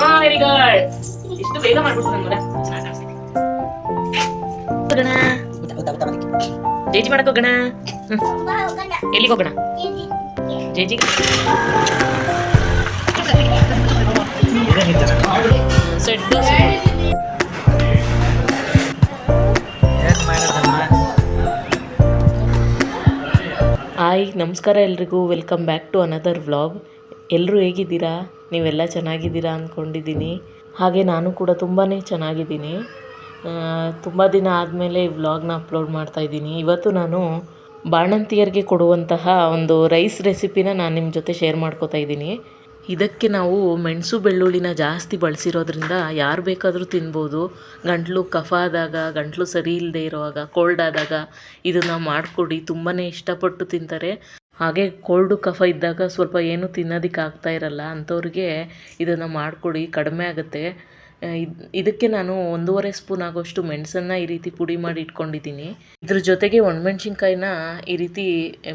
ಹಾ very good ಇಷ್ಟು ಬೇಗ ನನ್ ಮಗ ಜೇಜಿ ಮಾಡಕ್ ಹೋಗೋಣ. ಎಲ್ಲಿಗೆ ಹೋಗೋಣ? ಜೇಜಿಗೆ ಸೆಟ್. ಹಾಯ್ ನಮಸ್ಕಾರ ಎಲ್ರಿಗೂ. Welcome back to another vlog. ಎಲ್ಲರೂ ಹೇಗಿದ್ದೀರಾ? ನೀವೆಲ್ಲ ಚೆನ್ನಾಗಿದ್ದೀರಾ ಅಂದ್ಕೊಂಡಿದ್ದೀನಿ. ಹಾಗೆ ನಾನು ಕೂಡ ತುಂಬಾ ಚೆನ್ನಾಗಿದ್ದೀನಿ. ತುಂಬ ದಿನ ಆದಮೇಲೆ ಈ ವ್ಲಾಗ್ನ ಅಪ್ಲೋಡ್ ಮಾಡ್ತಾ ಇದ್ದೀನಿ. ಇವತ್ತು ನಾನು ಬಾಣಂತಿಯರಿಗೆ ಕೊಡುವಂತಹ ಒಂದು ರೈಸ್ ರೆಸಿಪಿನ ನಾನು ನಿಮ್ಮ ಜೊತೆ ಶೇರ್ ಮಾಡ್ಕೋತಾ ಇದ್ದೀನಿ. ಇದಕ್ಕೆ ನಾವು ಮೆಣಸು ಬೆಳ್ಳುಳ್ಳಿನ ಜಾಸ್ತಿ ಬಳಸಿರೋದ್ರಿಂದ ಯಾರು ಬೇಕಾದರೂ ತಿನ್ಬೋದು. ಗಂಟ್ಲು ಕಫ ಆದಾಗ, ಗಂಟ್ಲು ಸರಿ ಇಲ್ಲದೆ ಇರುವಾಗ ಕೋಲ್ಡ್ ಆದಾಗ ಇದನ್ನು ಮಾಡಿಕೊಡಿ. ತುಂಬಾ ಇಷ್ಟಪಟ್ಟು ತಿಂತಾರೆ. ಹಾಗೆ ಕೋಲ್ಡು ಕಫ ಇದ್ದಾಗ ಸ್ವಲ್ಪ ಏನು ತಿನ್ನೋದಕ್ಕೆ ಆಗ್ತಾ ಇರಲ್ಲ ಅಂಥವ್ರಿಗೆ ಇದನ್ನು ಮಾಡಿಕೊಡಿ, ಕಡಿಮೆ ಆಗುತ್ತೆ. ಇದಕ್ಕೆ ನಾನು ಒಂದೂವರೆ ಸ್ಪೂನ್ ಆಗೋಷ್ಟು ಮೆಣಸನ್ನು ಈ ರೀತಿ ಪುಡಿ ಮಾಡಿ ಇಟ್ಕೊಂಡಿದ್ದೀನಿ. ಇದ್ರ ಜೊತೆಗೆ ಒಣಮೆಣ್ಸಿನ್ಕಾಯಿನ ಈ ರೀತಿ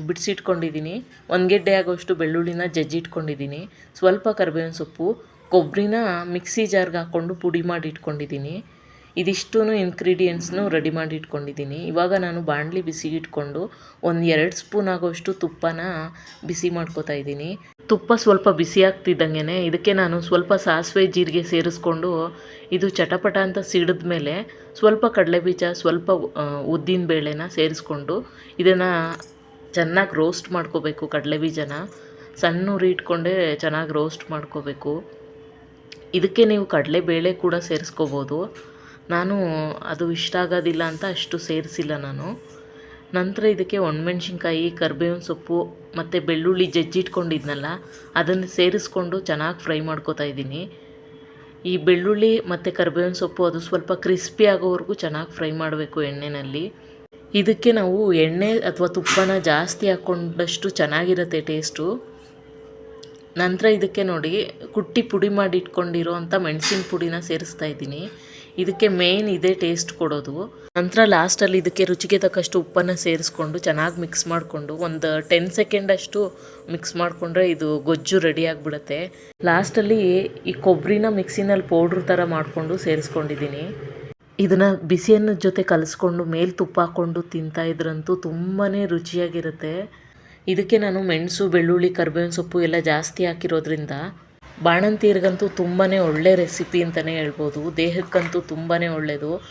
ಬಿಡಿಸಿಟ್ಕೊಂಡಿದ್ದೀನಿ. ಒಂದು ಗೆಡ್ಡೆ ಆಗೋಷ್ಟು ಬೆಳ್ಳುಳ್ಳಿನ ಜಜ್ಜಿಟ್ಕೊಂಡಿದ್ದೀನಿ. ಸ್ವಲ್ಪ ಕರಿಬೇವಿನ ಸೊಪ್ಪು, ಕೊಬ್ಬರಿನ ಮಿಕ್ಸಿ ಜಾರ್ಗೆ ಹಾಕ್ಕೊಂಡು ಪುಡಿ ಮಾಡಿ ಇಟ್ಕೊಂಡಿದ್ದೀನಿ. ಇದಿಷ್ಟೂ ಇನ್ಗ್ರೀಡಿಯೆಂಟ್ಸ್ನು ರೆಡಿ ಮಾಡಿ ಇಟ್ಕೊಂಡಿದ್ದೀನಿ ಇವಾಗ ನಾನು ಬಾಣಲಿ ಬಿಸಿ ಇಟ್ಕೊಂಡು ಒಂದು ಎರಡು ಸ್ಪೂನ್ ಆಗೋಷ್ಟು ತುಪ್ಪನ ಬಿಸಿ ಮಾಡ್ಕೋತಾ ಇದ್ದೀನಿ. ತುಪ್ಪ ಸ್ವಲ್ಪ ಬಿಸಿ ಆಗ್ತಿದ್ದಂಗೆ ಇದಕ್ಕೆ ನಾನು ಸ್ವಲ್ಪ ಸಾಸಿವೆ ಜೀರಿಗೆ ಸೇರಿಸ್ಕೊಂಡು ಇದು ಚಟಪಟ ಅಂತ ಸಿಡಿದ ಮೇಲೆ ಸ್ವಲ್ಪ ಕಡಲೆಬೀಜ, ಸ್ವಲ್ಪ ಉದ್ದಿನ ಬೇಳೆನ ಸೇರಿಸ್ಕೊಂಡು ಇದನ್ನು ಚೆನ್ನಾಗಿ ರೋಸ್ಟ್ ಮಾಡ್ಕೋಬೇಕು ಕಡಲೆಬೀಜನ. ಸಣ್ಣ ಉರಿ ಇಟ್ಕೊಂಡೇ ಚೆನ್ನಾಗಿ ರೋಸ್ಟ್ ಮಾಡ್ಕೋಬೇಕು. ಇದಕ್ಕೆ ನೀವು ಕಡಲೆ ಬೇಳೆ ಕೂಡ ಸೇರಿಸ್ಕೋಬೋದು. ನಾನು ಅದು ಇಷ್ಟ ಆಗೋದಿಲ್ಲ ಅಂತ ಅಷ್ಟು ಸೇರಿಸಿಲ್ಲ ನಾನು. ನಂತರ ಇದಕ್ಕೆ ಒಣಮೆಣ್ಸಿನ್ಕಾಯಿ, ಕರ್ಬೇವಿನ ಸೊಪ್ಪು ಮತ್ತು ಬೆಳ್ಳುಳ್ಳಿ ಜಜ್ಜಿಟ್ಕೊಂಡಿದ್ನಲ್ಲ ಅದನ್ನು ಸೇರಿಸ್ಕೊಂಡು ಚೆನ್ನಾಗಿ ಫ್ರೈ ಮಾಡ್ಕೋತಾ ಇದ್ದೀನಿ. ಈ ಬೆಳ್ಳುಳ್ಳಿ ಮತ್ತು ಕರ್ಬೇವಿನ ಸೊಪ್ಪು ಅದು ಸ್ವಲ್ಪ ಕ್ರಿಸ್ಪಿ ಆಗೋವರೆಗೂ ಚೆನ್ನಾಗಿ ಫ್ರೈ ಮಾಡಬೇಕು ಎಣ್ಣೆಯಲ್ಲಿ ಇದಕ್ಕೆ ನಾವು ಎಣ್ಣೆ ಅಥವಾ ತುಪ್ಪನ ಜಾಸ್ತಿ ಹಾಕ್ಕೊಂಡಷ್ಟು ಚೆನ್ನಾಗಿರುತ್ತೆ ಟೇಸ್ಟು. ನಂತರ ಇದಕ್ಕೆ ನೋಡಿ, ಕುಟ್ಟಿ ಪುಡಿ ಮಾಡಿ ಇಟ್ಕೊಂಡಿರೋ ಅಂಥ ಮೆಣಸಿನ ಪುಡಿನ ಸೇರಿಸ್ತಾ ಇದ್ದೀನಿ. ಇದಕ್ಕೆ ಮೇನ್ ಇದೇ ಟೇಸ್ಟ್ ಕೊಡೋದು. ನಂತರ ಲಾಸ್ಟಲ್ಲಿ ಇದಕ್ಕೆ ರುಚಿಗೆ ತಕ್ಕಷ್ಟು ಉಪ್ಪನ್ನು ಸೇರಿಸ್ಕೊಂಡು ಚೆನ್ನಾಗಿ ಮಿಕ್ಸ್ ಮಾಡಿಕೊಂಡು ಒಂದು ಟೆನ್ ಸೆಕೆಂಡ್ ಅಷ್ಟು ಮಿಕ್ಸ್ ಮಾಡಿಕೊಂಡ್ರೆ ಇದು ಗೊಜ್ಜು ರೆಡಿ ಆಗಿಬಿಡುತ್ತೆ. ಲಾಸ್ಟಲ್ಲಿ ಈ ಕೊಬ್ಬರಿನ ಮಿಕ್ಸಿನಲ್ಲಿ ಪೌಡ್ರ್ ಥರ ಮಾಡಿಕೊಂಡು ಸೇರಿಸ್ಕೊಂಡಿದ್ದೀನಿ. ಇದನ್ನು ಬಿಸಿಯನ್ನ ಜೊತೆ ಕಲಿಸ್ಕೊಂಡು ಮೇಲೆ ತುಪ್ಪ ಹಾಕ್ಕೊಂಡು ತಿಂತಾ ಇದ್ರಂತೂ ತುಂಬಾ ರುಚಿಯಾಗಿರುತ್ತೆ. ಇದಕ್ಕೆ ನಾನು ಮೆಣಸು, ಬೆಳ್ಳುಳ್ಳಿ, ಕರ್ಬೇವಿನ ಸೊಪ್ಪು ಎಲ್ಲ ಜಾಸ್ತಿ ಹಾಕಿರೋದ್ರಿಂದ ಬಾಣಂತಿಯರಿಗಂತೂ ತುಂಬಾ ಒಳ್ಳೆ ರೆಸಿಪಿ ಅಂತಲೇ ಹೇಳ್ಬೋದು. ದೇಹಕ್ಕಂತೂ ತುಂಬಾ ಒಳ್ಳೆಯದು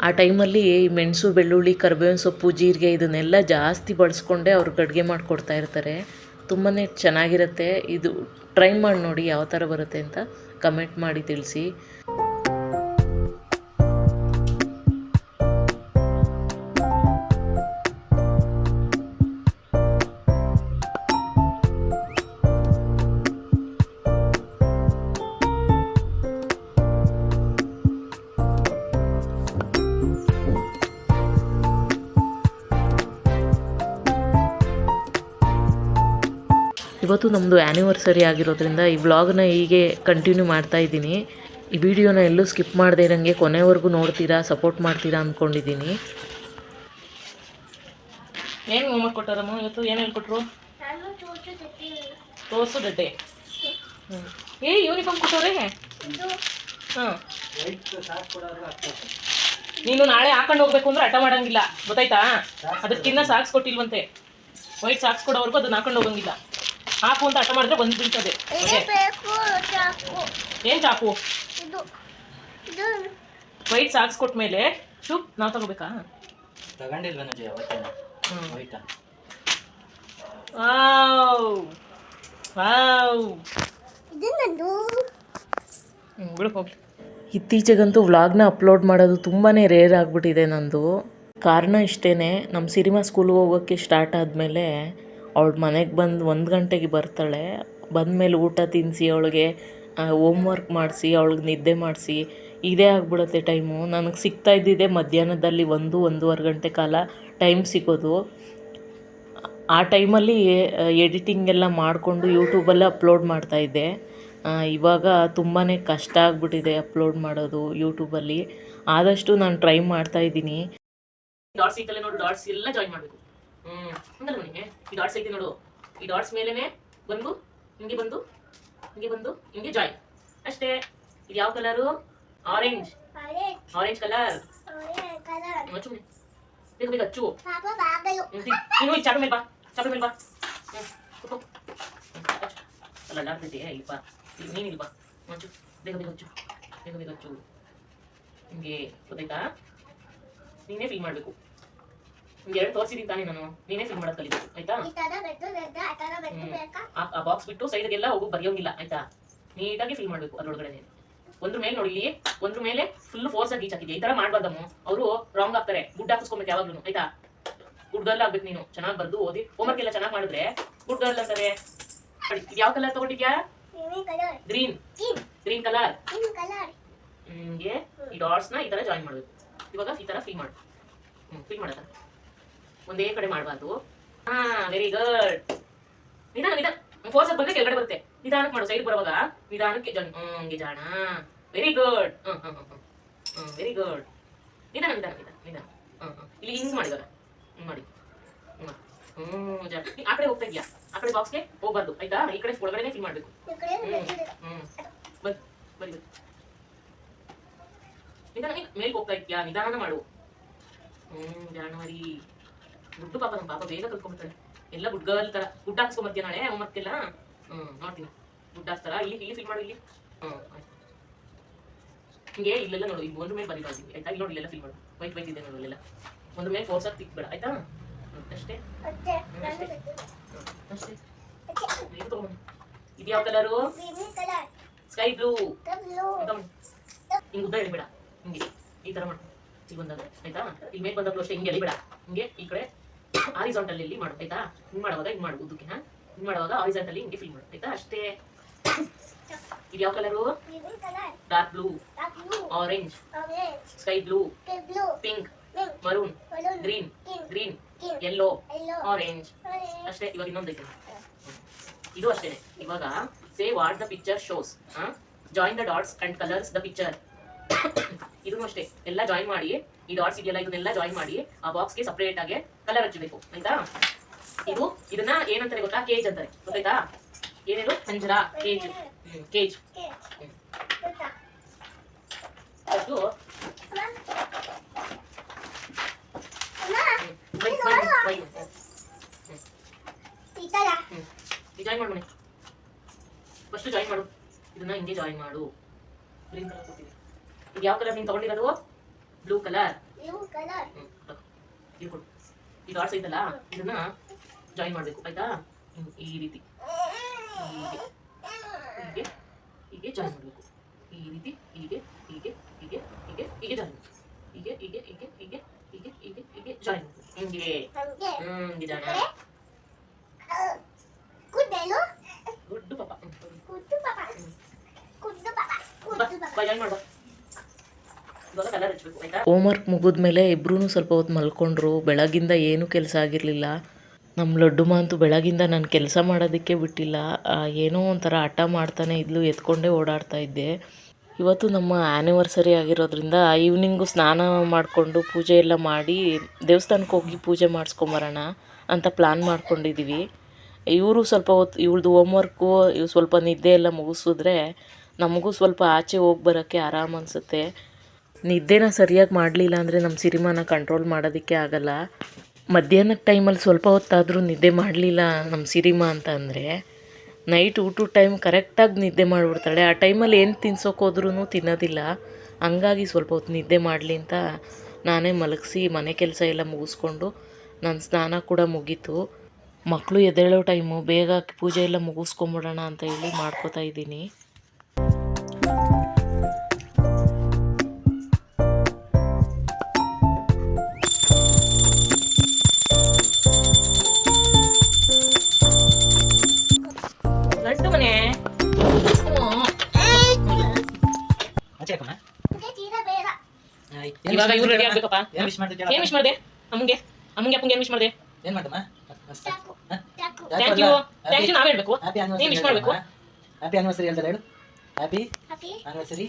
ಆ ಟೈಮಲ್ಲಿ ಈ ಮೆಣಸು, ಬೆಳ್ಳುಳ್ಳಿ, ಕರಿಬೇವಿನ ಸೊಪ್ಪು, ಜೀರಿಗೆ ಇದನ್ನೆಲ್ಲ ಜಾಸ್ತಿ ಬಳಸ್ಕೊಂಡೇ ಅವ್ರಿಗೆ ಅಡುಗೆ ಮಾಡಿಕೊಡ್ತಾ ಇರ್ತಾರೆ. ತುಂಬಾ ಚೆನ್ನಾಗಿರುತ್ತೆ. ಇದು ಟ್ರೈ ಮಾಡಿ ನೋಡಿ ಯಾವ ಥರ ಬರುತ್ತೆ ಅಂತ ಕಮೆಂಟ್ ಮಾಡಿ ತಿಳಿಸಿ. ಇವತ್ತು ನಮ್ಮದು ಆ್ಯನಿವರ್ಸರಿ ಆಗಿರೋದ್ರಿಂದ ಈ ವ್ಲಾಗ್ನ ಹೀಗೆ ಕಂಟಿನ್ಯೂ ಮಾಡ್ತಾ ಇದ್ದೀನಿ. ಈ ವಿಡಿಯೋನ ಎಲ್ಲೂ ಸ್ಕಿಪ್ ಮಾಡದೇ ಇರೋಂಗೆ ಕೊನೆವರೆಗೂ ನೋಡ್ತೀರಾ ಸಪೋರ್ಟ್ ಮಾಡ್ತೀರಾ ಅಂದ್ಕೊಂಡಿದ್ದೀನಿ ಏನು ಹೋಮ್ವರ್ಕ್ ಕೊಟ್ಟಾರಮ್ಮ? ಇವತ್ತು ಏನು ಹೇಳ್ಕೊಟ್ರು? ತೋರಿಸು ಹ್ಞೂ ಏ ಯೂನಿಫಾರ್ಮ್ ಕೊಟ್ಟವ್ರೆ? ಹಾಂ ನೀನು ನಾಳೆ ಹಾಕೊಂಡು ಹೋಗ್ಬೇಕು ಅಂದ್ರೆ ಹಠ ಮಾಡಂಗಿಲ್ಲ. ಗೊತ್ತಾಯ್ತಾ? ಅದಕ್ಕಿನ್ನ ಸಾಕ್ಸ್ ಕೊಟ್ಟಿಲ್ವಂತೆ. ವೈಟ್ ಸಾಕ್ಸ್ ಕೊಡೋವರೆಗೂ ಅದನ್ನ ಹಾಕೊಂಡು ಹೋಗಂಗಿಲ್ಲ. ಹಾಕು ಅಂತ ಹಠ ಮಾಡಿದ್ರೆ ಬಂದು ಬೀಳ್ತದೆ. ಏನ್ ಬೇಕು ಚಾಕು. ಏನು ಚಾಕು? ಇದು ಇದು. ವೈಟ್ ಸಾಕ್ಸ್ ಕೊಟ್ಟ ಮೇಲೆ ಶುಪ್ ನಾವು ತಗೋಬೇಕಾ? ತಗೊಂಡಿಲ್ವ ಜಯ ಅವತ್ತೇನ ಹೋಯ್ತಾ? ವಾವ್. ವಾವ್. ಇದು ನಂದು ಬಿಡು ಹೋಗ್ಲಿ ಇತ್ತೀಚೆಗಂತೂ ವ್ಲಾಗ್ನ ಅಪ್ಲೋಡ್ ಮಾಡೋದು ತುಂಬಾ ರೇರ್ ಆಗಿಬಿಟ್ಟಿದೆ ನಂದು. ಕಾರಣ ಇಷ್ಟೇ ನಮ್ಮ ಸಿನಿಮಾ ಸ್ಕೂಲ್ಗೆ ಹೋಗೋಕ್ಕೆ ಸ್ಟಾರ್ಟ್ ಆದಮೇಲೆ ಅವಳು ಮನೆಗೆ ಬಂದು ಒಂದು ಗಂಟೆಗೆ ಬರ್ತಾಳೆ. ಬಂದಮೇಲೆ ಊಟ ತಿನ್ನಿಸಿ ಅವಳಿಗೆ ಹೋಮ್ವರ್ಕ್ ಮಾಡಿಸಿ, ಅವಳಿಗೆ ನಿದ್ದೆ ಮಾಡಿಸಿ. ಇದೇ ಆಗ್ಬಿಡುತ್ತೆ ಟೈಮು. ನನಗೆ ಸಿಗ್ತಾ ಇದ್ದಿದ್ದೆ ಮಧ್ಯಾಹ್ನದಲ್ಲಿ ಒಂದು, ಒಂದೂವರೆ ಗಂಟೆ ಕಾಲ ಟೈಮ್ ಸಿಗೋದು. ಆ ಟೈಮಲ್ಲಿ ಎಡಿಟಿಂಗ್ ಎಲ್ಲ ಮಾಡಿಕೊಂಡು ಯೂಟ್ಯೂಬಲ್ಲೇ ಅಪ್ಲೋಡ್ ಮಾಡ್ತಾಯಿದ್ದೆ ಇವಾಗ ತುಂಬಾ ಕಷ್ಟ ಆಗಿಬಿಟ್ಟಿದೆ ಅಪ್ಲೋಡ್ ಮಾಡೋದು ಯೂಟ್ಯೂಬಲ್ಲಿ ಆದಷ್ಟು ನಾನು ಟ್ರೈ ಮಾಡ್ತಾ ಇದ್ದೀನಿ. ಡಾಟ್ಸ್ ಡಾಟ್ಸ್ ಎಲ್ಲ ಜಾಯಿನ್ ಮಾಡಬೇಕು. ಹ್ಞೂ ಹಂಗಲ್ಲ ಮನೆಗೆ ಈ ಡಾಟ್ಸ್ ಐತಿ ನೋಡು. ಈ ಡಾಟ್ಸ್ ಮೇಲೇ ಬಂದು ಹಿಂಗೆ ಬಂದು ಹಿಂಗೆ ಬಂದು ಹಿಂಗೆ ಜಾಯಿನ್ ಅಷ್ಟೇ. ಇದು ಯಾವ ಕಲರು ಆರೆಂಜ್ ಅರೆ ಆರೆಂಜ್ ಕಲರ್ ಅರೆ ಕಲರ್ ಹಚ್ಚು ಬೇಗ ಬೇಗ ಹಚ್ಚು. ಪಾಪ ಬಾಗಲು ಹ್ಮ್, ತಿ- ನೀನು ಈ ಚಾಪೆ ಮೇಲೆ ಬಾ ಚಾಪೆ ಮೇಲೆ ಬಾ ಹ್ಮ್, ಕೂತ್ಕೋ. ಹ್ಮ್, ಹಚ್ಚು. ಅಲ್ಲ ಅಲ್ಲಾಡ್ತೈತೆ ಇಲ್ಲಿ ಬಾ ಇಲ್ಲಿ ನೀನು ಇಲ್ಲಿ ಬಾ ಹಚ್ಚು. ಬೇಗ ಬೇಗ ಹಚ್ಚು. ಬೇಗ ಬೇಗ ಹಚ್ಚು. ಹಿಂಗೆ ಗೊತ್ತಾಯ್ತಾ? ನೀನೇ ಫಿಲ್ ಮಾಡಬೇಕು. ನಿಮ್ಗೆ ಎರಡು ತೋರಿಸಿದ್ದೀನಿ ತಾನೇ ನಾನು. ನೀನೇ ಫಿಲ್ ಮಾಡೋದು ಕಲಿಬೇಕು ಆಯ್ತಾ ಆ ಬಾಕ್ಸ್ ಬಿಟ್ಟು ಸೈಡ್ಗೆಲ್ಲ ಹೋಗಿ ಬರೆಯೋಂಗಿಲ್ಲ. ಆಯ್ತಾ? ನೀಟಾಗಿ ಫಿಲ್ ಮಾಡಬೇಕು ಅದ್ರೊಳಗಡೆ ಒಂದ್ರ ಮೇಲೆ ನೋಡಿ ಇಲ್ಲಿ ಒಂದ್ರ ಮೇಲೆ ಫುಲ್ ಫೋರ್ಸ್ ಆಗಿ ಈಚ್ ಹಾಕಿದ್ಯಾ? ಈ ತರ ಮಾಡ್ಬಾರ್ದಮ್ಮ. ಅವರು ರಾಂಗ್ ಆಗ್ತಾರೆ. ಗುಡ್ ಹಾಕಿಸ್ಕೊಬೇಕು ಯಾವಾಗ್ಲೂ ಆಯ್ತಾ? ಗುಡ್ ಗರ್ಲ್ ಆಗ್ಬೇಕು ನೀನು. ಚೆನ್ನಾಗಿ ಬರ್ದು ಓದಿ. ಹೋಮ್ವರ್ಕ್ ಎಲ್ಲ ಚೆನ್ನಾಗಿ ಮಾಡಿದ್ರೆ ಗುಡ್ ಗರ್ಲ್ ಅಂತಾರೆ ಇದ್ ಯಾವ ಕಲರ್ ತಗೊಂಡಿದ್ಯಾ? ಗ್ರೀನ್ ಗ್ರೀನ್ ಕಲರ್ ಹಿಂಗೆ ಈ ಡಾಟ್ಸ್ನ ಈ ತರ ಜಾಯಿನ್ ಮಾಡ್ಬೇಕು. ಇವಾಗ ಈ ತರ ಫಿಲ್ ಮಾಡು. ಹ್ಮ್ ಫಿಲ್ ಮಾಡಕ ಒಂದೇ ಕಡೆ ಮಾಡಬಾರ್ದು. ಹಾ ವೆರಿ ಗುಡ್ ನಿಧಾನ ನಿಧಾನ. ಫೋರ್ಸ್ ಬಂದ್ರೆ ಕೆಳಗಡೆ ಬರುತ್ತೆ. ನಿಧಾನಕ್ಕೆ ಮಾಡು ಸೈಡ್ ಬರುವಾಗ ನಿಧಾನಕ್ಕೆ ಜಾಣ. Very good hmm hmm hmm very good ನಿಧಾನ ನಿಧಾನ ನಿಧಾನ ನಿಧಾನ. ಹ್ಮ್ ಹ್ಮ್. ಇಲ್ಲಿ ಹಿಂಗ್ ಮಾಡಿದಾರ ಹಿಂಗ್ ಮಾಡಿ. ಹ್ಮ್ ಆ ಕಡೆ ಹೋಗ್ತಾ ಇದೆಯಾ? ಆ ಕಡೆ ಬಾಕ್ಸ್ಗೆ ಹೋಗ್ಬಾರ್ದು ಆಯ್ತಾ? ಈ ಕಡೆ ಒಳಗಡೆನೆ ಫಿಲ್ ಮಾಡ್ಬೇಕು. ಹ್ಮ್ ಬರಿ ಬರಿ ನಿಧಾನ ಮೇಲ್ಗೆ ಹೋಗ್ತಾ ಇದ್ಯಾ? ನಿಧಾನ ಮಾಡು. ಹ್ಮ್ ಜಾಣವರಿ ಗುಡ್ಡು ಪಾಪ ನಮ್ಮ ಪಾಪ ಬೇಗ ಕಲ್ತ್ಕೊಂಡ್ಬಿಡ್ತಾಳೆ. ಎಲ್ಲ ಗುಡ್ ಗರ್ಲ್ ತರ. ಗುಡ್ ಹಾಕ್ಸ್ಕೊಂಬರ್ತೀಯ ನಾಳೆ? ಹೋಮ್ವರ್ಕೆಲ್ಲ ಹ್ಮ್ ನೋಡ್ತೀನಿ. ಗುಡ್ ಹಾಕ್ತಾರ ಇಲ್ಲಿ ಇಲ್ಲಿ ಫಿಲ್ ಮಾಡು ಇಲ್ಲಿ. ಹ್ಮ್. ಹಿಂಗೆ ಇಲ್ಲೆಲ್ಲ ನೋಡು ಈಗ ಒಂದು ಮೇಲೆ ಬರಿಬಾರ್ದು ಆಯ್ತಾ? ಇಲ್ಲಿ ನೋಡಿ ಇಲ್ಲೆಲ್ಲ ಫಿಲ್ ಮಾಡು. ವೈಟ್ ವೈಟ್ ಇದೆ ನೋಡು ಇಲ್ಲೆಲ್ಲ. ಒಂದು ಮೇಲೆ ಫೋರ್ಸ್ ಆಗಿ ತಿಕ್ಬೇಡ ಆಯ್ತಾ? ಅಷ್ಟೇ. ಅಷ್ಟೇ. ಇದು ಯಾವ ಕಲರು ಸ್ಕೈ ಬ್ಲೂ ಹಿಂಗ್ ಉದ್ದ ಎಳಿಬೇಡ. ಹಿಂಗೆ ಈ ತರ ಮಾಡು. ಇಲ್ಲಿ ಬಂದಾಗ ಆಯ್ತಾ? ಇಲ್ಲಿ ಮೇಲೆ ಬಂದಾಗ ಅಷ್ಟೇ ಹಿಂಗೆ ಬೇಡ ಹಿಂಗೆ ಈ ಕಡೆ. ಆರಿಸಾಂಟಲ್ ಇಲ್ಲಿ ಮಾಡು, ಆಯ್ತಾ? ಹಿಂಗ್ ಮಾಡುವಾಗ ಹಿಂಗ್ ಮಾಡು ಉದ್ದಕ್ಕೆ ಹಾ ಹಿಂಗ್ ಮಾಡುವಾಗ ಆರಿಸಾಂಟಲ್ ಹಿಂಗೆ ಫಿಲ್ ಮಾಡು, ಆಯ್ತಾ? ಅಷ್ಟೇ. ಇದು ಯಾವ colour dark blue orange sky blue pink maroon green green yellow orange ಅಷ್ಟೇ, ಇವಾಗ ಇನ್ನೊಂದು ಐತೆ. ಇದು ಅಷ್ಟೇ ಇವಾಗ say what the picture shows join the dots and colours the picture ಇದನ್ನು ಅಷ್ಟೇ ಎಲ್ಲ ಜಾಯಿನ್ ಮಾಡಿ ಈ ಡಾಟ್ಸ್ ಇದೆಯಲ್ಲ, ಇದನ್ನೆಲ್ಲ ಜಾಯಿನ್ ಮಾಡಿ ಆ ಬಾಕ್ಸ್ಗೆ ಸಪ್ರೇಟ್ ಆಗಿ ಕಲರ್ ಹಚ್ಚಬೇಕು. ಆಯ್ತಾ? ಇದು, ಇದನ್ನ ಏನಂತಾರೆ ಗೊತ್ತಾ? ಕೇಜ್ ಅಂತಾರೆ. ಗೊತ್ತಾಯ್ತಾ? ಏನೇನು ಪಂಜರ ಕೇಜ್ ಕೇಜ್ ಅದು ಜಾಯಿನ್ ಮಾಡು ಮನೆ ಫಸ್ಟ್ ಜಾಯಿನ್ ಮಾಡು. ಇದನ್ನ ಹಿಂಗೆ ಜಾಯಿನ್ ಮಾಡು. ಗ್ರೀನ್ ಕಲರ್ ಕೊಟ್ಟಿದೆ ಇದು ಯಾವ ಕಲರ್ ನೀನು ತಗೊಂಡಿರೋದು? Blue colour. Blue colour. ಹ್ಮ್ ತಗೋ. ಇದು ಕೊಡು. ಈ ಡಾಟ್ಸ್ ಐತಲ್ಲ ಇದನ್ನ ಜಾಯಿನ್ ಮಾಡಬೇಕು ಆಯ್ತಾ? ಹ್ಮ್, ಈ ರೀತಿ. ಹೀಗೆ ಹೀಗೆ ಹೀಗೆ ಜಾಯಿನ್ ಮಾಡಬೇಕು. ಈ ರೀತಿ ಹೀಗೆ ಹೀಗೆ ಹೀಗೆ ಹೀಗೆ ಹೀಗೆ ಜಾಯಿನ್ ಹೀಗೆ ಹೀಗೆ ಹೀಗೆ ಹೀಗೆ ಹೀಗೆ ಹೀಗೆ ಹೀಗೆ ಜಾಯಿನ್ ಹಿಂಗೆ ಹಂಗೆ. ಹ್ಮ್ ಹಿಂಗೆ ಜಾಣ ಕುಡ್ಡೆಲು ಗುಡ್ ಪಾಪ. ಹ್ಮ್, ಕುದ್ದು ಪಾಪ. ಕುದ್ದು ಪಾಪ ಬಾ ಕುದ್ದು ಪಾಪ. ಬಾ ಜಾಯಿನ್ ಮಾಡು ಇವಾಗ ವರ್ಕ್ ಮುಗಿದ ಮೇಲೆ ಇಬ್ಬರೂ ಸ್ವಲ್ಪ ಹೊತ್ತು ಮಲ್ಕೊಂಡ್ರು. ಬೆಳಗಿಂದ ಏನೂ ಕೆಲಸ ಆಗಿರಲಿಲ್ಲ. ನಮ್ಮ ಲಡ್ಡುಮ ಅಂತೂ ಬೆಳಗಿಂದ ನಾನು ಕೆಲಸ ಮಾಡೋದಕ್ಕೆ ಬಿಟ್ಟಿಲ್ಲ. ಏನೋ ಒಂಥರ ಹಠ ಮಾಡ್ತಾನೆ ಇದ್ಲು ಎತ್ಕೊಂಡೇ ಓಡಾಡ್ತಾ ಇದ್ದೆ. ಇವತ್ತು ನಮ್ಮ ಆ್ಯನಿವರ್ಸರಿ ಆಗಿರೋದ್ರಿಂದ ಈವ್ನಿಂಗು ಸ್ನಾನ ಮಾಡಿಕೊಂಡು ಪೂಜೆ ಎಲ್ಲ ಮಾಡಿ ದೇವಸ್ಥಾನಕ್ಕೆ ಹೋಗಿ ಪೂಜೆ ಮಾಡಿಸ್ಕೊಂಬರೋಣ ಅಂತ ಪ್ಲ್ಯಾನ್ ಮಾಡ್ಕೊಂಡಿದ್ದೀವಿ ಇವರು ಸ್ವಲ್ಪ ಹೊತ್ತು, ಇವಳ್ದು ಹೋಮ್ವರ್ಕು ಇವು ಸ್ವಲ್ಪ ನಿದ್ದೆ ಎಲ್ಲ ಮುಗಿಸಿದ್ರೆ ನಮಗೂ ಸ್ವಲ್ಪ ಆಚೆ ಹೋಗಿ ಬರೋಕ್ಕೆ ಆರಾಮ್ ಅನಿಸುತ್ತೆ. ನಿದ್ದೆನ ಸರಿಯಾಗಿ ಮಾಡಲಿಲ್ಲ ಅಂದರೆ ನಮ್ಮ ಸಿರಿಮಾನ ಕಂಟ್ರೋಲ್ ಮಾಡೋದಕ್ಕೆ ಆಗಲ್ಲ. ಮಧ್ಯಾಹ್ನದ ಟೈಮಲ್ಲಿ ಸ್ವಲ್ಪ ಹೊತ್ತಾದರೂ ನಿದ್ದೆ ಮಾಡಲಿಲ್ಲ ನಮ್ಮ ಸಿರಿಮಾ ಅಂತ ಅಂದರೆ ನೈಟ್ ಊಟ ಟೈಮ್ ಕರೆಕ್ಟಾಗಿ ನಿದ್ದೆ ಮಾಡಿಬಿಡ್ತಾಳೆ. ಆ ಟೈಮಲ್ಲಿ ಏನು ತಿನ್ಸೋಕೆ ಹೋದ್ರೂ ತಿನ್ನೋದಿಲ್ಲ. ಹಂಗಾಗಿ ಸ್ವಲ್ಪ ಹೊತ್ತು ನಿದ್ದೆ ಮಾಡಲಿ ಅಂತ ನಾನೇ ಮಲಗಿಸಿ ಮನೆ ಕೆಲಸ ಎಲ್ಲ ಮುಗಿಸ್ಕೊಂಡು ನನ್ನ ಸ್ನಾನ ಕೂಡ ಮುಗೀತು. ಮಕ್ಕಳು ಎದ್ದೇಳೋ ಟೈಮು ಬೇಗ ಪೂಜೆ ಎಲ್ಲ ಮುಗಿಸ್ಕೊಂಬಿಡೋಣ ಅಂತ ಹೇಳಿ ಮಾಡ್ಕೋತಾ ಇದ್ದೀನಿ. ಇವಾಗ ಇವ್ರು ರೆಡಿ? ಆಗ್ಬೇಕಪ್ಪ. ಏನ್ ವಿಶ್ ಮಾಡ್ದೆ ಏನ್ ವಿಶ್ ಮಾಡಿದೆ? ಅಮ್ಮಂಗೆ ಅಮ್ಮಂಗೆ ಅಪ್ಪಂಗೆ ಏನ್ ವಿಶ್ ಮಾಡ್ದೆ? ಏನ್ ಮಾಡ್ದಮ್ಮ? ಥ್ಯಾಂಕ್ ಯು ಥ್ಯಾಂಕ್ ಯು ನಾವ್ ಹೇಳ್ಬೇಕು. ನೀನ್ ಮಾಡ್ಬೇಕು. ಹ್ಯಾಪಿ ಆನಿವರ್ಸರಿ ಹೇಳ್ತಾರೆ ಹೇಳು? ಹ್ಯಾಪಿ ಆನಿವರ್ಸರಿ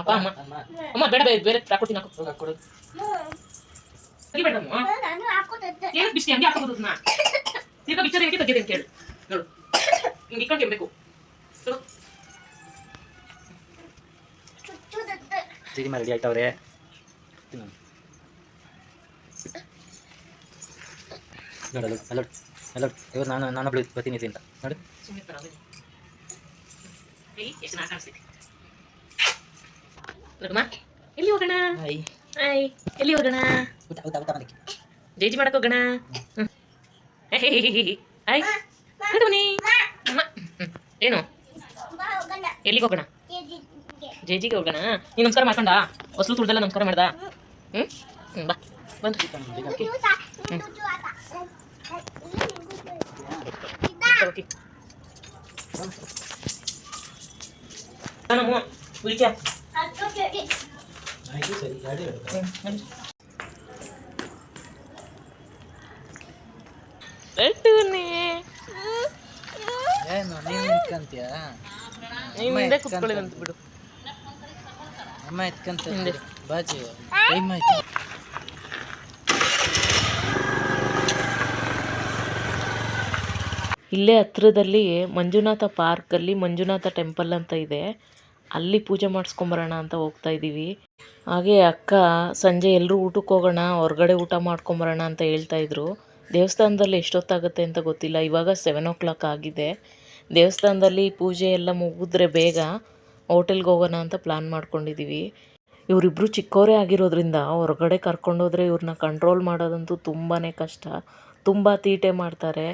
ಅಪ್ಪ ಅಮ್ಮ. ಅಮ್ಮ. ಬೇಡ ಬೇಡ ಬೇರೆ ಹಾಕೊಡ್ತೀನಿ ಹಾಕು. ಹಾಕೊಡು ಕೊಡು ಸರಿ ಬಿಸಿ ಹಂಗೆ ಹಾಕೋದು ತೆಗೆದು ನೋಡು. ಇಟ್ಕೊಂಡು ರೆಡಿ ಆಯ್ತವ್ರೆ ನೋಡಲು ಅಲ್ಲೋಡ್ ಅಲ್ಲೋಡ್ ಇವರು ನಾನು ನಾನೊಬ್ಳು ಪ್ರತಿನಿಧಿ ಅಂತ. ನೋಡಿ. ಎಲ್ಲಿ ಹೋಗೋಣ? ಹಾಯ್. ಹಾಯ್ ಎಲ್ಲಿ ಹೋಗೋಣ? ಜೇಜಿ ಮಾಡಕ್ ಹೋಗೋಣ? ನಡು. ಏನು? ಎಲ್ಲಿಗೆ ಹೋಗೋಣ? ಜೇಜಿಗೆ ಹೋಗೋಣ? ನೀನು ನಮಸ್ಕಾರ ಮಾಡ್ಕೊಂಡ? ಹೊಸಲು ತುಳ್ದೆಲ್ಲ ನಮಸ್ಕಾರ ಮಾಡ್ದ? ಹ್ಞೂ ಹ್ಞೂ ಬಾ ಬಂದು ಚೂಟ ಚುಚ್ಚು ಆತ ಓಕೆ ನಮ್ಮ ವಿಳಿಕ್ಯಾ ಹತ್ತು ಕೇಜಿ ಆಯ್ತು ಸರಿ ಗಾಡಿ ಏನು ನೀನು ಎತ್ಕಂತೀಯ ಹಿಂದೆ ಕುತ್ಕೊಳ್ಳಿದಂತ ಬಿಡು ಅಮ್ಮ ಎತ್ಕಂತ ಹಿಂದೆ. ಬಾಜಿ. ಟೈಮ್ ಆಯ್ತು ಇಲ್ಲೇ ಹತ್ರದಲ್ಲಿ ಮಂಜುನಾಥ ಪಾರ್ಕಲ್ಲಿ ಮಂಜುನಾಥ ಟೆಂಪಲ್ ಅಂತ ಇದೆ. ಅಲ್ಲಿ ಪೂಜೆ ಮಾಡಿಸ್ಕೊಂಬರೋಣ ಅಂತ ಹೋಗ್ತಾ ಇದ್ದೀವಿ ಹಾಗೆ ಅಕ್ಕ ಸಂಜೆ ಎಲ್ಲರೂ ಊಟಕ್ಕೆ ಹೋಗೋಣ ಹೊರಗಡೆ ಊಟ ಮಾಡ್ಕೊಂಬರೋಣ ಅಂತ ಹೇಳ್ತಾ ಇದ್ರು. ದೇವಸ್ಥಾನದಲ್ಲಿ ಎಷ್ಟೊತ್ತಾಗುತ್ತೆ ಅಂತ ಗೊತ್ತಿಲ್ಲ. ಇವಾಗ ಸೆವೆನ್ ಓ ಕ್ಲಾಕ್ ಆಗಿದೆ. ದೇವಸ್ಥಾನದಲ್ಲಿ ಪೂಜೆ ಎಲ್ಲ ಮುಗಿದ್ರೆ ಬೇಗ ಹೋಟೆಲ್ಗೆ ಹೋಗೋಣ ಅಂತ ಪ್ಲ್ಯಾನ್ ಮಾಡ್ಕೊಂಡಿದ್ದೀವಿ ಇವರಿಬ್ಬರು ಚಿಕ್ಕವರೇ ಆಗಿರೋದ್ರಿಂದ ಹೊರಗಡೆ ಕರ್ಕೊಂಡೋದ್ರೆ ಇವ್ರನ್ನ ಕಂಟ್ರೋಲ್ ಮಾಡೋದಂತೂ ತುಂಬಾ ಕಷ್ಟ. ತುಂಬ ತೀಟೆ ಮಾಡ್ತಾರೆ.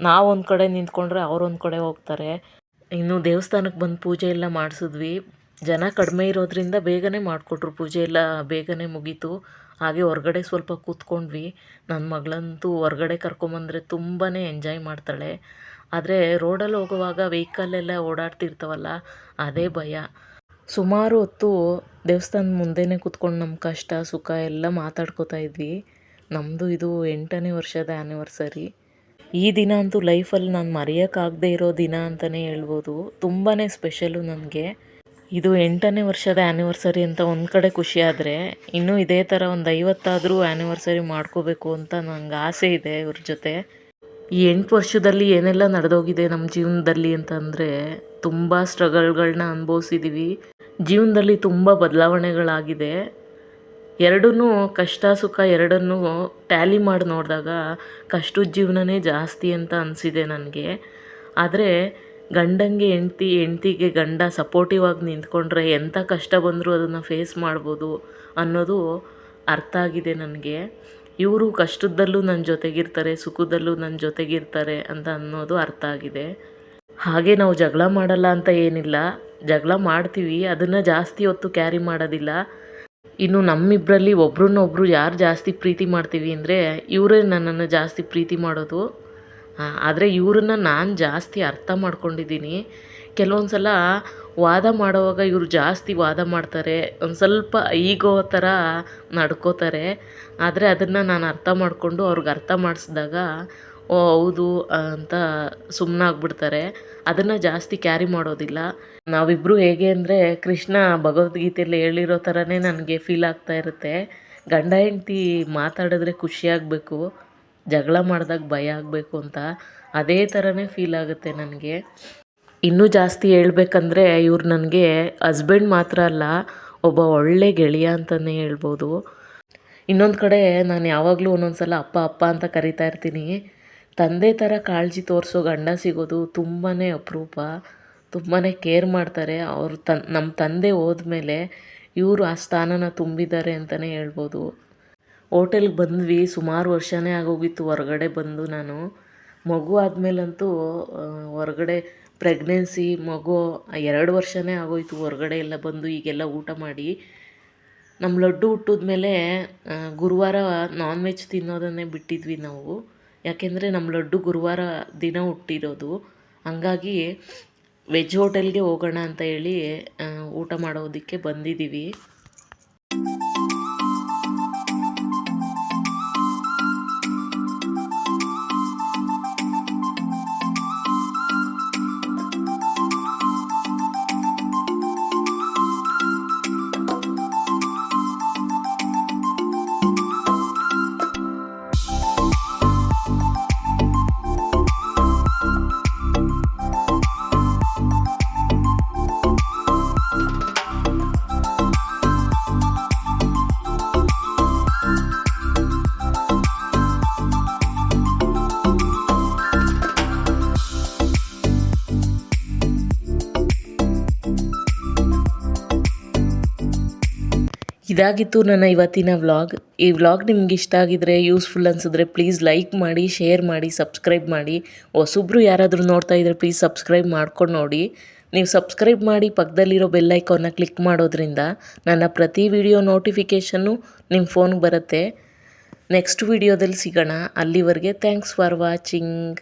ನಾವು ಒಂದು ಕಡೆ ನಿಂತ್ಕೊಂಡ್ರೆ ಅವ್ರೊಂದು ಕಡೆ ಹೋಗ್ತಾರೆ. ಇನ್ನು ದೇವಸ್ಥಾನಕ್ಕೆ ಬಂದು ಪೂಜೆ ಎಲ್ಲ ಮಾಡಿಸಿದ್ವಿ. ಜನ ಕಡಿಮೆ ಇರೋದ್ರಿಂದ ಬೇಗನೆ ಮಾಡಿಕೊಟ್ರು. ಪೂಜೆ ಎಲ್ಲ ಬೇಗನೆ ಮುಗೀತು. ಹಾಗೆ ಹೊರಗಡೆ ಸ್ವಲ್ಪ ಕೂತ್ಕೊಂಡ್ವಿ. ನನ್ನ ಮಗಳಂತೂ ಹೊರಗಡೆ ಕರ್ಕೊಂಬಂದರೆ ತುಂಬಾ ಎಂಜಾಯ್ ಮಾಡ್ತಾಳೆ. ಆದರೆ ರೋಡಲ್ಲಿ ಹೋಗುವಾಗ ವೆಹಿಕಲ್ಲೆಲ್ಲ ಓಡಾಡ್ತಿರ್ತಾವಲ್ಲ, ಅದೇ ಭಯ. ಸುಮಾರು ಹೊತ್ತು ದೇವಸ್ಥಾನದ ಮುಂದೆನೇ ಕೂತ್ಕೊಂಡು ನಮ್ಮ ಕಷ್ಟ, ಸುಖ ಎಲ್ಲ ಮಾತಾಡ್ಕೋತಾ ಇದ್ವಿ. ನಮ್ಮದು ಇದು ಎಂಟನೇ ವರ್ಷದ ಆ್ಯನಿವರ್ಸರಿ ಈ ದಿನ ಅಂತೂ ಲೈಫಲ್ಲಿ ನಾನು ಮರೆಯೋಕ್ಕಾಗದೇ ಇರೋ ದಿನ ಅಂತಲೇ ಹೇಳ್ಬೋದು. ತುಂಬಾ ಸ್ಪೆಷಲು ನನಗೆ. ಇದು ಎಂಟನೇ ವರ್ಷದ ಆ್ಯನಿವರ್ಸರಿ ಅಂತ ಒಂದು ಕಡೆ ಖುಷಿ ಆದರೆ, ಇನ್ನೂ ಇದೇ ಥರ ಒಂದು ಐವತ್ತಾದರೂ ಆ್ಯನಿವರ್ಸರಿ ಮಾಡ್ಕೋಬೇಕು ಅಂತ ನಂಗೆ ಆಸೆ ಇದೆ ಇವ್ರ ಜೊತೆ. ಈ ಎಂಟು ವರ್ಷದಲ್ಲಿ ಏನೆಲ್ಲ ನಡೆದೋಗಿದೆ ನಮ್ಮ ಜೀವನದಲ್ಲಿ ಅಂತಂದರೆ ತುಂಬ ಸ್ಟ್ರಗಲ್ಗಳನ್ನ ಅನುಭವಿಸಿದ್ದೀವಿ ಜೀವನದಲ್ಲಿ ತುಂಬ ಬದಲಾವಣೆಗಳಾಗಿದೆ. ಎರಡೂ ಕಷ್ಟ, ಸುಖ ಎರಡನ್ನೂ ಟ್ಯಾಲಿ ಮಾಡಿ ನೋಡಿದಾಗ ಕಷ್ಟದ ಜೀವನನೇ ಜಾಸ್ತಿ ಅಂತ ಅನಿಸಿದೆ ನನಗೆ. ಆದರೆ ಗಂಡಂಗೆ ಹೆಂಡ್ತಿ, ಹೆಂಡ್ತಿಗೆ ಗಂಡ ಸಪೋರ್ಟಿವ್ ಆಗಿ ನಿಂತ್ಕೊಂಡ್ರೆ ಎಂಥ ಕಷ್ಟ ಬಂದರೂ ಅದನ್ನು ಫೇಸ್ ಮಾಡ್ಬೋದು ಅನ್ನೋದು ಅರ್ಥ ಆಗಿದೆ ನನಗೆ. ಇವರು ಕಷ್ಟದಲ್ಲೂ ನನ್ನ ಜೊತೆಗಿರ್ತಾರೆ, ಸುಖದಲ್ಲೂ ನನ್ನ ಜೊತೆಗಿರ್ತಾರೆ ಅಂತ ಅನ್ನೋದು ಅರ್ಥ ಆಗಿದೆ. ಹಾಗೆ ನಾವು ಜಗಳ ಮಾಡಲ್ಲ ಅಂತ ಏನಿಲ್ಲ. ಜಗಳ ಮಾಡ್ತೀವಿ, ಅದನ್ನು ಜಾಸ್ತಿ ಹೊತ್ತು ಕ್ಯಾರಿ ಮಾಡೋದಿಲ್ಲ. ಇನ್ನು ನಮ್ಮಿಬ್ಬರಲ್ಲಿ ಒಬ್ರನ್ನೊಬ್ರು ಯಾರು ಜಾಸ್ತಿ ಪ್ರೀತಿ ಮಾಡ್ತೀವಿ ಅಂದರೆ, ಇವರೇ ನನ್ನನ್ನು ಜಾಸ್ತಿ ಪ್ರೀತಿ ಮಾಡೋದು. ಆದರೆ ಇವ್ರನ್ನ ನಾನು ಜಾಸ್ತಿ ಅರ್ಥ ಮಾಡ್ಕೊಂಡಿದ್ದೀನಿ. ಕೆಲವೊಂದು ಸಲ ವಾದ ಮಾಡುವಾಗ ಇವರು ಜಾಸ್ತಿ ವಾದ ಮಾಡ್ತಾರೆ, ಒಂದು ಸ್ವಲ್ಪ ಈಗೋ ಥರ ನಡ್ಕೋತಾರೆ. ಆದರೆ ಅದನ್ನು ನಾನು ಅರ್ಥ ಮಾಡಿಕೊಂಡು ಅವ್ರಿಗೆ ಅರ್ಥ ಮಾಡಿಸಿದಾಗ, ಓ ಹೌದು ಅಂತ ಸುಮ್ಮನಾಗ್ಬಿಡ್ತಾರೆ ಅದನ್ನು ಜಾಸ್ತಿ ಕ್ಯಾರಿ ಮಾಡೋದಿಲ್ಲ. ನಾವಿಬ್ಬರು ಹೇಗೆ ಅಂದರೆ ಕೃಷ್ಣ ಭಗವದ್ಗೀತೆಯಲ್ಲಿ ಹೇಳಿರೋ ಥರನೇ ನನಗೆ ಫೀಲ್ ಆಗ್ತಾ ಇರುತ್ತೆ. ಗಂಡ ಹೆಂಡ್ತಿ ಮಾತಾಡಿದ್ರೆ ಖುಷಿಯಾಗಬೇಕು ಜಗಳ ಮಾಡಿದಾಗ ಭಯ ಆಗಬೇಕು ಅಂತ. ಅದೇ ಥರನೇ ಫೀಲ್ ಆಗುತ್ತೆ ನನಗೆ. ಇನ್ನೂ ಜಾಸ್ತಿ ಹೇಳ್ಬೇಕಂದ್ರೆ ಇವ್ರು ನನಗೆ ಹಸ್ಬೆಂಡ್ ಮಾತ್ರ ಅಲ್ಲ, ಒಬ್ಬ ಒಳ್ಳೆ ಗೆಳೆಯ ಅಂತಲೇ ಹೇಳ್ಬೋದು. ಇನ್ನೊಂದು ಕಡೆ ನಾನು ಯಾವಾಗಲೂ ಒಂದೊಂದು ಸಲ ಅಪ್ಪ ಅಪ್ಪ ಅಂತ ಕರಿತಾ ಇರ್ತೀನಿ. ತಂದೆ ಥರ ಕಾಳಜಿ ತೋರಿಸೋ ಗಂಡ ಸಿಗೋದು ತುಂಬಾ ಅಪರೂಪ. ತುಂಬಾ ಕೇರ್ ಮಾಡ್ತಾರೆ. ಅವರು ತನ್ ನಮ್ಮ ತಂದೆ ಹೋದ್ಮೇಲೆ ಇವರು ಆ ಸ್ಥಾನನ ತುಂಬಿದ್ದಾರೆ ಅಂತಲೇ ಹೇಳ್ಬೋದು. ಹೋಟೆಲ್ಗೆ ಬಂದ್ವಿ, ಸುಮಾರು ವರ್ಷನೇ ಆಗೋಗಿತ್ತು, ಹೊರಗಡೆ ಬಂದು ನಾನು. ಮಗು ಆದಮೇಲಂತೂ ಹೊರಗಡೆ ಪ್ರೆಗ್ನೆನ್ಸಿ ಮಗು ಎರಡು ವರ್ಷನೇ ಆಗೋಯ್ತು, ಹೊರಗಡೆ ಎಲ್ಲ ಬಂದು ಈಗೆಲ್ಲ ಊಟ ಮಾಡಿ. ನಮ್ಮ ಲಡ್ಡು ಹುಟ್ಟಿದ್ಮೇಲೆ ಗುರುವಾರ ನಾನ್ ವೆಜ್ ತಿನ್ನೋದನ್ನೇ ಬಿಟ್ಟಿದ್ವಿ ನಾವು. ಯಾಕೆಂದರೆ ನಮ್ಮ ಲಡ್ಡು ಗುರುವಾರ ದಿನ ಹುಟ್ಟಿರೋದು. ಹಂಗಾಗಿ ವೆಜ್ ಹೋಟೆಲ್ಗೆ ಹೋಗೋಣ ಅಂತ ಹೇಳಿ ಊಟ ಮಾಡೋದಕ್ಕೆ ಬಂದಿದ್ದೀವಿ. ಇದಾಗಿತ್ತು ನನ್ನ ಇವತ್ತಿನ ವ್ಲಾಗ್. ಈ ವ್ಲಾಗ್ ನಿಮ್ಗೆ ಇಷ್ಟ ಆಗಿದ್ರೆ ಯೂಸ್ಫುಲ್ ಅನಿಸಿದ್ರೆ ಪ್ಲೀಸ್ ಲೈಕ್ ಮಾಡಿ ಶೇರ್ ಮಾಡಿ ಸಬ್ಸ್ಕ್ರೈಬ್ ಮಾಡಿ. ಹೊಸೊಬ್ರು ಯಾರಾದರೂ ನೋಡ್ತಾ ಇದ್ರೆ ಪ್ಲೀಸ್ ಸಬ್ಸ್ಕ್ರೈಬ್ ಮಾಡ್ಕೊಂಡು ನೋಡಿ. ನೀವು ಸಬ್ಸ್ಕ್ರೈಬ್ ಮಾಡಿ ಪಕ್ಕದಲ್ಲಿರೋ ಬೆಲ್ ಐಕಾನ್ನ ಕ್ಲಿಕ್ ಮಾಡೋದ್ರಿಂದ ನನ್ನ ಪ್ರತಿ ವಿಡಿಯೋ ನೋಟಿಫಿಕೇಷನ್ನು ನಿಮ್ಮ ಫೋನ್ಗೆ ಬರುತ್ತೆ. ನೆಕ್ಸ್ಟ್ ವಿಡಿಯೋದಲ್ಲಿ ಸಿಗೋಣ. ಅಲ್ಲಿವರೆಗೆ ಥ್ಯಾಂಕ್ಸ್ ಫಾರ್ ವಾಚಿಂಗ್